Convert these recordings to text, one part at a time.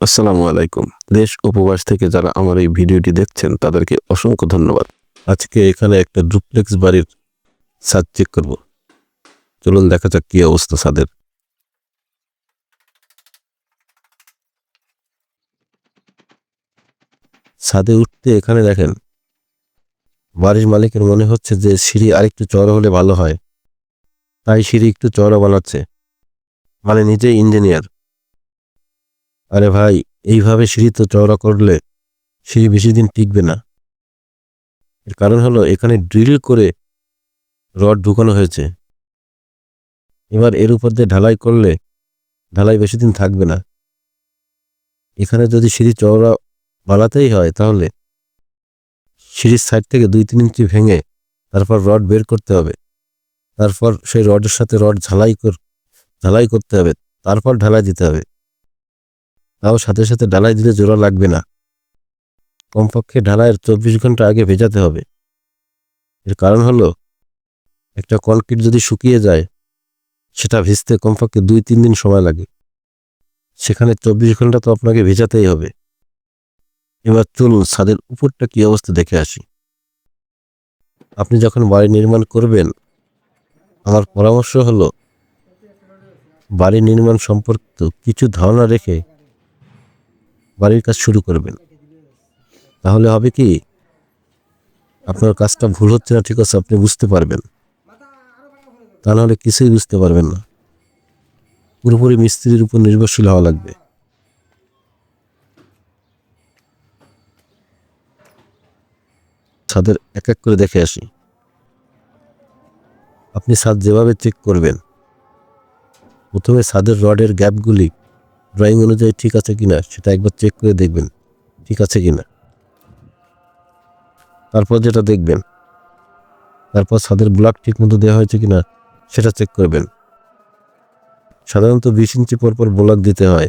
আসসালামু আলাইকুম। দেশ উপবাস থেকে যারা আমার এই ভিডিওটি দেখছেন, তাদেরকে অসংখ্য ধন্যবাদ। আজকে এখানে একটা ডুপ্লেক্স বাড়ির ছাদ চেক করব। চলুন দেখা যাক কি অবস্থা ছাদের। ছাদে উঠতে এখানে দেখেন, বাড়ির মালিকের মনে হচ্ছে যে সিঁড়ি আরেকটু চড়া হলে ভালো হয়। তাই সিঁড়ি একটু চড়া বানাচ্ছে। মানে নিজেই ইঞ্জিনিয়ার আরে ভাই, এইভাবে সিঁড়ি তো চওড়া করলে সিঁড়ি বেশি দিন টিকবে না। এর কারণ হলো এখানে ড্রিল করে রড ঢুকানো হয়েছে। এবার এর উপর দিয়ে ঢালাই করলে ঢালাই বেশি দিন থাকবে না। এখানে যদি সিঁড়ি চওড়া বানাতেই হয় তাহলে সিঁড়ির সাইড থেকে দুই তিন ইঞ্চি ভেঙে তারপর রড বের করতে হবে। তারপর সেই রডের সাথে রড ঝালাই কর, ঝালাই করতে হবে। তারপর ঢালাই দিতে হবে। তাও সাথে সাথে ঢালাই দিলে জোড়া লাগবে না। কমপক্ষে ঢালাইয়ের চব্বিশ ঘণ্টা আগে ভেজাতে হবে। এর কারণ হলো, একটা কনক্রিট যদি শুকিয়ে যায়, সেটা ভিজতে কমপক্ষে দুই তিন দিন সময় লাগে। সেখানে চব্বিশ ঘণ্টা তো আপনাকে ভেজাতেই হবে। এবার চলুন ছাদের উপরটা কী অবস্থা দেখে আসি। আপনি যখন বাড়ি নির্মাণ করবেন, আমার পরামর্শ হলো, বাড়ি নির্মাণ সম্পর্কিত কিছু ধারণা রেখে বাড়ির কাজ শুরু করবেন। তাহলে হবে কি, আপনার কাজটা ভুল হচ্ছে না, ঠিক আছে, আপনি বুঝতে পারবেন। তা নাহলে কিছুই বুঝতে পারবেন না। পুরোপুরি মিস্ত্রির উপর নির্ভরশীল হওয়া লাগবে। ছাদের এক এক করে দেখে আসি। আপনি ছাদ যেভাবে চেক করবেন, প্রথমে ছাদের রডের গ্যাপগুলি ড্রয়িং অনুযায়ী ঠিক আছে কি না সেটা একবার চেক করে দেখবেন, ঠিক আছে কি না তারপর যেটা দেখবেন, তারপর ছাদের ব্লক ঠিক মতো দেওয়া হয়েছে কি না সেটা চেক করবেন। সাধারণত বিশ ইঞ্চি পরপর পর ব্লক দিতে হয়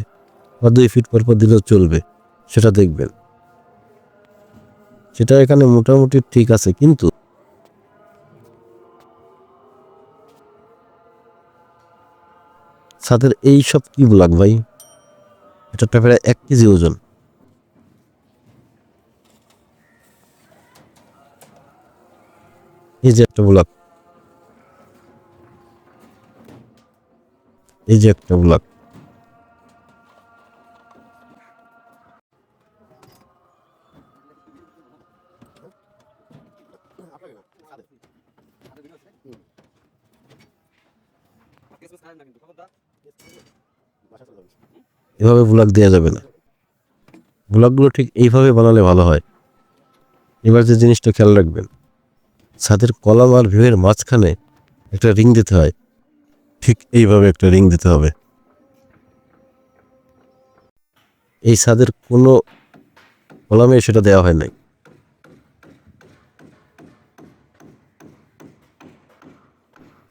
বা দুই ফিট পর পর দিলেও চলবে, সেটা দেখবেন। সেটা এখানে মোটামুটি ঠিক আছে, কিন্তু ছাদের এই সব কি ব্লক ভাই? এটা প্রায় এক কেজি ওজন। এই যে একটা ব্লক এই যে একটা ব্লক এভাবে ব্লগ দেওয়া যাবে না। ব্লকগুলো ঠিক এইভাবে বানালে ভালো হয়। এবার যে জিনিসটা খেয়াল রাখবেন, ছাদের কলাম আর ভিউয়ের মাঝখানে একটা রিং দিতে হয়। ঠিক এইভাবে একটা রিং দিতে হবে। এই ছাদের কোনো কলামে সেটা দেওয়া হয় নাই।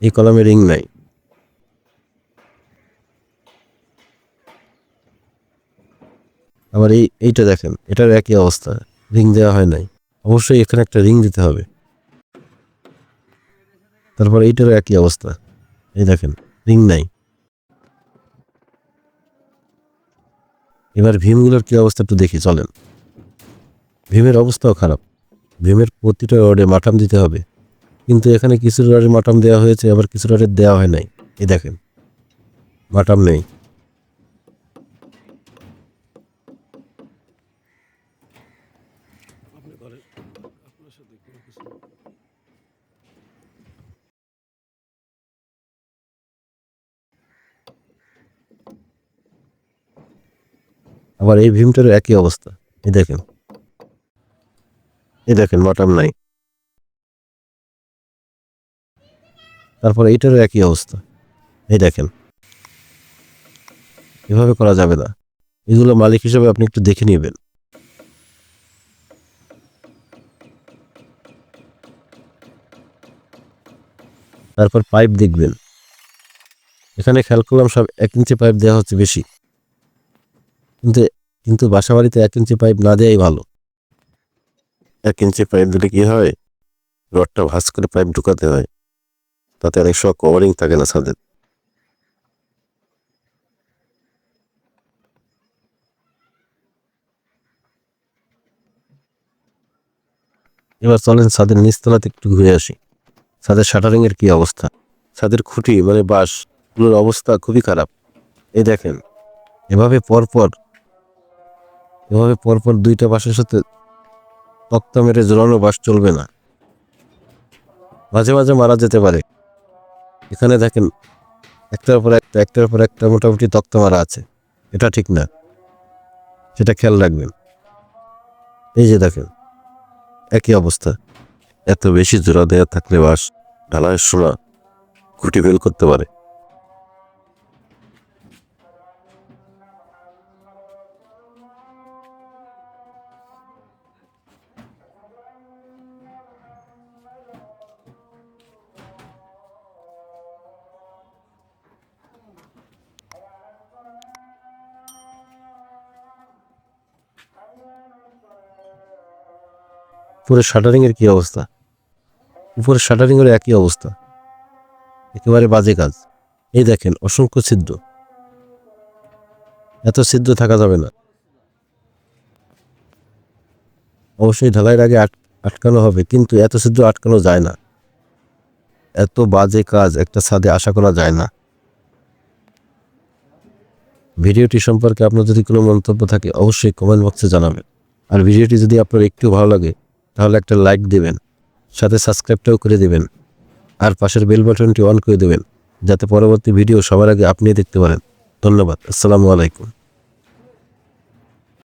এই কলামে রিং নাই। আবার এই, এইটা দেখেন, এটার একই অবস্থা রিং দেওয়া হয় নাই। অবশ্যই এখানে একটা রিং দিতে হবে। তারপর এইটারও একই অবস্থা। এই দেখেন রিং নাই। এবার ভীমগুলোর কি অবস্থা একটু দেখি, চলেন। ভীমের অবস্থাও খারাপ। ভীমের প্রতিটা রডে মাঠাম দিতে হবে। কিন্তু এখানে কিছু রডে মাঠাম দেওয়া হয়েছে, আবার কিছু রডে দেওয়া হয় নাই। এই দেখেন, মাঠাম নেই। আবার এই ভীমটারও একই অবস্থা। এই দেখেন। এই দেখেন মাটাম নাই। তারপর এইটারও একই অবস্থা। এই দেখেন। এভাবে করা যাবে না। এগুলো মালিক হিসেবে আপনি একটু দেখে নেবেন। তারপর পাইপ দেখবেন। এখানে খেয়াল করলাম সব এক ইঞ্চি পাইপ দেওয়া হচ্ছে বেশি। কিন্তু কিন্তু বাসাবাড়িতে এক ইঞ্চি পাইপ না দেওয়াই ভালো। এক ইঞ্চি পাইপ দিলে কী হয়? রডটা ভাস করে পাইপ ঢুকাতে হয়। তাতে অনেক সব কভারিং থাকে না ছাদের। এবার চলেন ছাদের নিচতলাতে একটু ঘুরে আসি। ছাদের শাটারিং এর কি অবস্থা? ছাদের খুঁটি মানে বাঁশগুলোর অবস্থা খুবই খারাপ। এই দেখেন, এভাবে পরপর এভাবে পরপর দুইটা বাঁশের সাথে তক্তা মেরে জোরানো বাঁশ চলবে না। মাঝে মাঝে মারা যেতে পারে। এখানে দেখেন, একটার পর একটা, একটার পর একটা মোটামুটি তক্তা মারা আছে। এটা ঠিক না। সেটা খেয়াল রাখবেন। এই যে দেখেন, একই অবস্থা। এত বেশি জোড়া দেয়া থাকলে বাস ঢালাইয়ের সময় খুঁটি ফেল করতে পারে। উপরে শাটারিং এর কি অবস্থা? উপরে শাটারিং এর একই অবস্থা। একেবারে বাজে কাজ। এই দেখেন, অসংখ্য ছিদ্র। এত ছিদ্র থাকা যাবে না। অবশ্যই ঢালাইয়ের আগে আট- আটকানো হবে, কিন্তু এত ছিদ্র আটকানো যায় না। এত বাজে কাজ একটা ছাদে আশা করা যায় না। ভিডিওটি সম্পর্কে আপনার যদি কোনো মন্তব্য থাকে, অবশ্যই কমেন্ট বক্সে জানাবেন। আর ভিডিওটি যদি আপনার একটু ভালো লাগে তাহলে একটা লাইক দিবেন, সাথে সাবস্ক্রাইবটাও করে দিবেন, আর পাশের বেল বাটনটি অন করে দেবেন, যাতে পরবর্তী ভিডিও সবার আগে আপনি দেখতে পারেন। ধন্যবাদ, আসসালামু আলাইকুম।